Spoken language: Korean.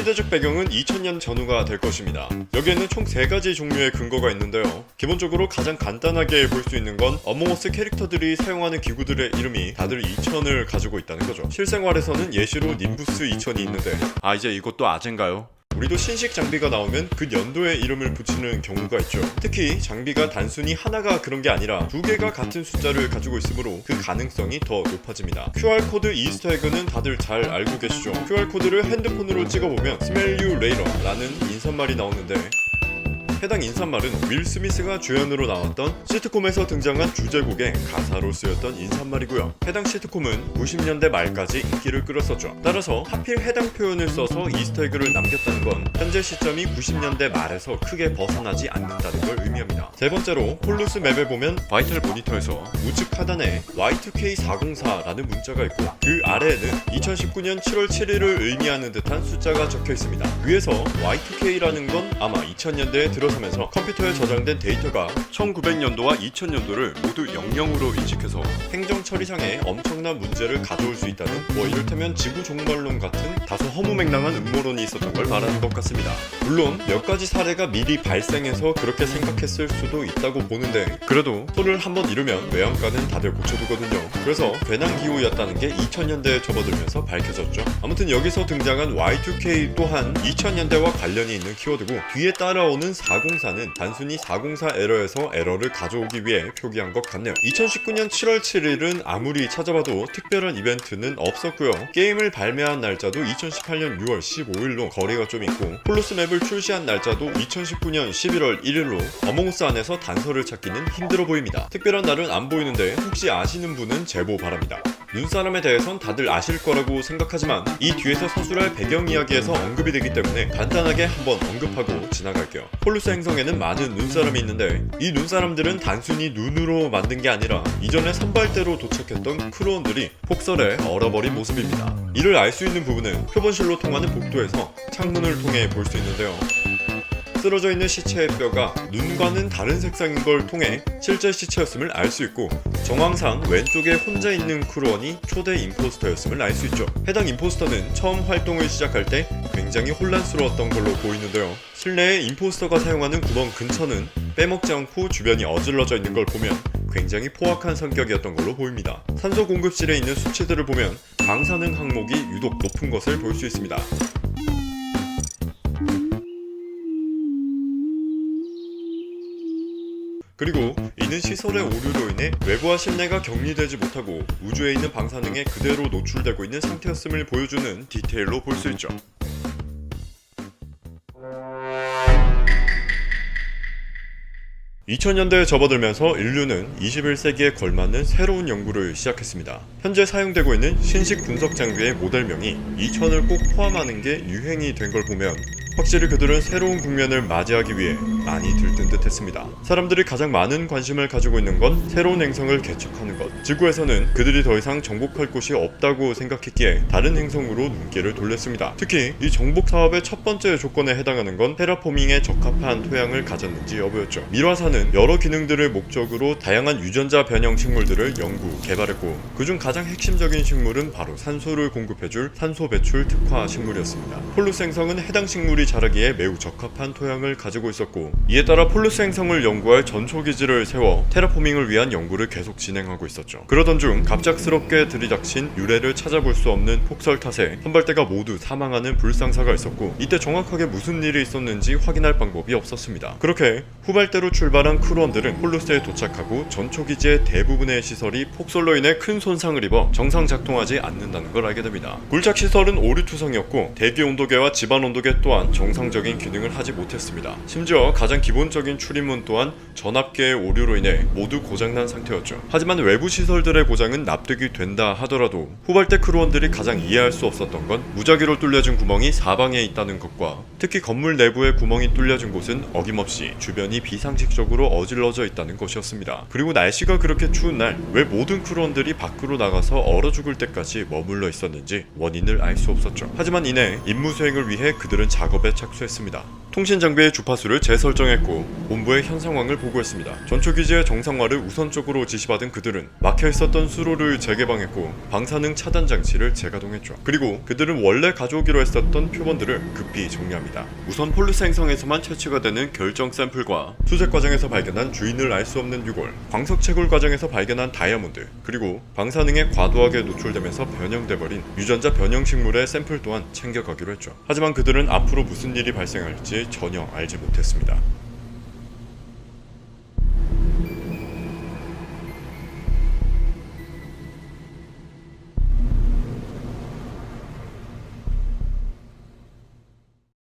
시대적 배경은 2000년 전후가 될 것입니다. 여기에는 총 3가지 종류의 근거가 있는데요. 기본적으로 가장 간단하게 볼 수 있는 건 어몽어스 캐릭터들이 사용하는 기구들의 이름이 다들 2000을 가지고 있다는 거죠. 실생활에서는 예시로 님부스 2000이 있는데 아 이제 이것도 아젠가요? 우리도 신식 장비가 나오면 그 연도에 이름을 붙이는 경우가 있죠. 특히 장비가 단순히 하나가 그런 게 아니라 두 개가 같은 숫자를 가지고 있으므로 그 가능성이 더 높아집니다. QR코드 이스터에그는 다들 잘 알고 계시죠? QR코드를 핸드폰으로 찍어보면 스멜 유 레이러라는 인사말이 나오는데 해당 인사말은 윌 스미스가 주연으로 나왔던 시트콤에서 등장한 주제곡의 가사로 쓰였던 인사말이고요. 해당 시트콤은 90년대 말까지 인기를 끌었었죠. 따라서 하필 해당 표현을 써서 이스터에그를 남겼다는 건 현재 시점이 90년대 말에서 크게 벗어나지 않는다는 걸 의미합니다. 세 번째로 폴루스 맵에 보면 바이탈 모니터에서 우측 하단에 Y2K404라는 문자가 있고 그 아래에는 2019년 7월 7일을 의미하는 듯한 숫자가 적혀 있습니다. 위에서 Y2K라는 건 아마 2000년대에 들어서면서 컴퓨터에 저장된 데이터가 1900년도와 2000년도를 모두 00으로 인식해서 행정 처리상에 엄청난 문제를 가져올 수 있다는 뭐 이를테면 지구 종말론 같은 다소 허무맹랑한 음모론이 있었던 걸 말하는 것 같습니다. 물론 몇 가지 사례가 미리 발생해서 그렇게 생각했을 수도 있다고 보는데 그래도 손을 한번 잃으면 외양간은 다들 고쳐두거든요. 그래서 괜한 기호였다는 게 2000년대에 접어들면서 밝혀졌죠. 아무튼 여기서 등장한 Y2K 또한 2000년대와 관련이 있는 키워드고 뒤에 따라오는 404는 단순히 404 에러에서 에러를 가져오기 위해 표기한 것 같네요. 2019년 7월 7일은 아무리 찾아봐도 특별한 이벤트는 없었고요. 게임을 발매한 날짜도 2018년 6월 15일로 거리가 좀 있고 폴로스 맵을 출시한 날짜도 2019년 11월 1일로 어몽우스 안에 서 단서를 찾기는 힘들어 보입니다. 특별한 날은 안 보이는데 혹시 아시는 분은 제보 바랍니다. 눈사람에 대해선 다들 아실 거라고 생각하지만 이 뒤에서 서술할 배경 이야기에서 언급이 되기 때문에 간단하게 한번 언급하고 지나갈게요. 폴루스 행성에는 많은 눈사람이 있는데 이 눈사람들은 단순히 눈으로 만든 게 아니라 이전에 선발대로 도착했던 크루원들이 폭설에 얼어버린 모습입니다. 이를 알 수 있는 부분은 표본실로 통하는 복도에서 창문을 통해 볼 수 있는데요. 쓰러져 있는 시체의 뼈가 눈과는 다른 색상인 걸 통해 실제 시체였음을 알 수 있고 정황상 왼쪽에 혼자 있는 크루원이 초대 임포스터였음을 알 수 있죠. 해당 임포스터는 처음 활동을 시작할 때 굉장히 혼란스러웠던 걸로 보이는데요. 실내에 임포스터가 사용하는 구멍 근처는 빼먹지 않고 주변이 어질러져 있는 걸 보면 굉장히 포악한 성격이었던 걸로 보입니다. 산소 공급실에 있는 수치들을 보면 방사능 항목이 유독 높은 것을 볼 수 있습니다. 그리고 이는 시설의 오류로 인해 외부와 실내가 격리되지 못하고 우주에 있는 방사능에 그대로 노출되고 있는 상태였음을 보여주는 디테일로 볼 수 있죠. (2000년대에) 접어들면서 인류는 21세기에 걸맞는 새로운 연구를 시작했습니다. 현재 사용되고 있는 신식 분석 장비의 모델명이 2000을 꼭 포함하는 게 유행이 된 걸 보면 확실히 그들은 새로운 국면을 맞이하기 위해 많이 들뜬 듯 했습니다. 사람들이 가장 많은 관심을 가지고 있는 건 새로운 행성을 개척하는 것. 지구에서는 그들이 더 이상 정복할 곳이 없다고 생각했기에 다른 행성으로 눈길을 돌렸습니다. 특히 이 정복 사업의 첫 번째 조건에 해당하는 건 테라포밍에 적합한 토양을 가졌는지 여부였죠. 밀화사는 여러 기능들을 목적으로 다양한 유전자 변형 식물들을 연구, 개발했고 그중 가장 핵심적인 식물은 바로 산소를 공급해줄 산소 배출 특화 식물이었습니다. 폴루스 행성은 해당 식물이 자라기에 매우 적합한 토양을 가지고 있었고 이에 따라 폴루스 행성을 연구할 전초 기지를 세워 테라포밍을 위한 연구를 계속 진행하고 있었죠. 그러던 중 갑작스럽게 들이닥친 유래를 찾아볼 수 없는 폭설 탓에 선발대가 모두 사망하는 불상사가 있었고 이때 정확하게 무슨 일이 있었는지 확인할 방법이 없었습니다. 그렇게 후발대로 출발한 크루원들은 폴루스에 도착하고 전초 기지의 대부분의 시설이 폭설로 인해 큰 손상을 입어 정상 작동하지 않는다는 걸 알게 됩니다. 굴착 시설은 오류투성이었고 대기 온도계와 집안 온도계 또한 정상적인 기능을 하지 못했습니다. 심지어 가장 기본적인 출입문 또한 전압계의 오류로 인해 모두 고장난 상태였죠. 하지만 외부 시 설들의 고장은 납득이 된다 하더라도 후발대 크루원들이 가장 이해할 수 없었던 건 무작위로 뚫려진 구멍이 사방에 있다는 것과 특히 건물 내부에 구멍이 뚫려진 곳은 어김없이 주변이 비상식적으로 어질러져 있다는 것이었습니다. 그리고 날씨가 그렇게 추운 날 왜 모든 크루원들이 밖으로 나가서 얼어 죽을 때까지 머물러 있었는지 원인을 알 수 없었죠. 하지만 이내 임무 수행을 위해 그들은 작업에 착수했습니다. 통신 장비의 주파수를 재설정했고 본부의 현 상황을 보고했습니다. 전초 기지의 정상화를 우선적으로 지시받은 그들은 막혀 있었던 수로를 재개방했고 방사능 차단 장치를 재가동했죠. 그리고 그들은 원래 가져오기로 했었던 표본들을 급히 정리합니다. 우선 폴루스 행성에서만 채취가 되는 결정 샘플과 수색 과정에서 발견한 주인을 알 수 없는 유골, 광석 채굴 과정에서 발견한 다이아몬드, 그리고 방사능에 과도하게 노출되면서 변형돼 버린 유전자 변형 식물의 샘플 또한 챙겨가기로 했죠. 하지만 그들은 앞으로 무슨 일이 발생할 지 전혀 알지 못했습니다.